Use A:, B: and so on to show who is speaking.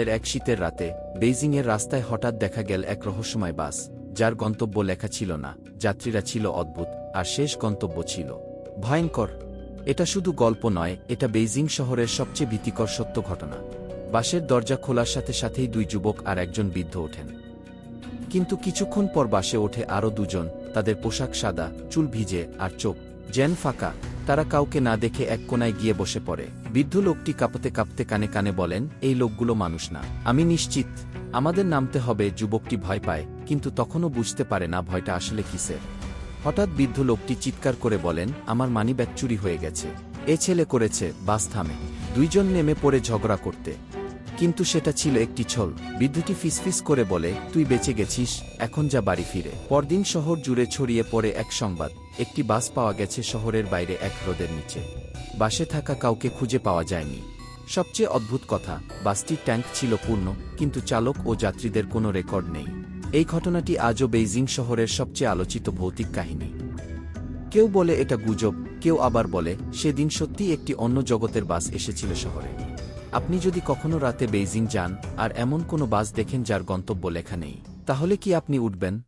A: এর এক শীতের রাতে, বেইজিংয়ের রাস্তায় হঠাৎ দেখা গেল এক রহস্যময় বাস, যার গন্তব্য লেখা ছিল না, যাত্রীরা ছিল অদ্ভুত, আর শেষ গন্তব্য ছিল ভয়ঙ্কর। এটা শুধু গল্প নয়, এটা বেইজিং শহরের সবচেয়ে ভীতিকর সত্য ঘটনা। বাসের দরজা খোলার সাথে সাথেই দুই যুবক আর একজন বৃদ্ধ ওঠেন। কিন্তু কিছুক্ষণ পর বাসে ওঠে আরও দুজন, তাদের পোশাক সাদা, চুল ভিজে, আর চোখ জেন ফাঁকা। তারা কাউকে না দেখে এক কোনায় গিয়ে বসে পড়ে। বৃদ্ধ লোকটি কাঁপতে কাঁপতে কানে কানে বলেন, এই লোকগুলো মানুষ না। আমি নিশ্চিত, আমাদের নামতে হবে যুবকটি ভয় পায়, কিন্তু তখনও বুঝতে পারে না ভয়টা আসলে কিসের। হঠাৎ বৃদ্ধ লোকটি চিৎকার করে বলেন, আমার মানি ব্যাগ চুরি হয়ে গেছে। এ ছেলে করেছে, বাস থামে। দুইজন নেমে পড়ে ঝগড়া করতে। কিন্তু সেটা ছিল একটি ছল। বিদ্যুৎই ফিসফিস করে বলে, তুই বেঁচে গেছিস, এখন যা বাড়ি ফিরে। পরদিন শহর জুড়ে ছড়িয়ে পড়ে এক সংবাদ। একটি বাস পাওয়া গেছে শহরের বাইরে এক হ্রদের নিচে। বাসে থাকা কাউকে খুঁজে পাওয়া যায়নি। সবচেয়ে অদ্ভুত কথা, বাসটির ট্যাঙ্ক ছিল পূর্ণ, কিন্তু চালক ও যাত্রীদের কোনো রেকর্ড নেই। এই ঘটনাটি আজও বেইজিং শহরের সবচেয়ে আলোচিত ভৌতিক কাহিনী। কেউ বলে এটা গুজব, কেউ আবার বলে, সেদিন সত্যিই একটি অন্য জগতের বাস এসেছিল শহরে। আপনি যদি কখনো রাতে বেইজিং যান, আর এমন কোনো বাস দেখেন যার গন্তব্য লেখা নেই, তাহলে কি আপনি উঠবেন?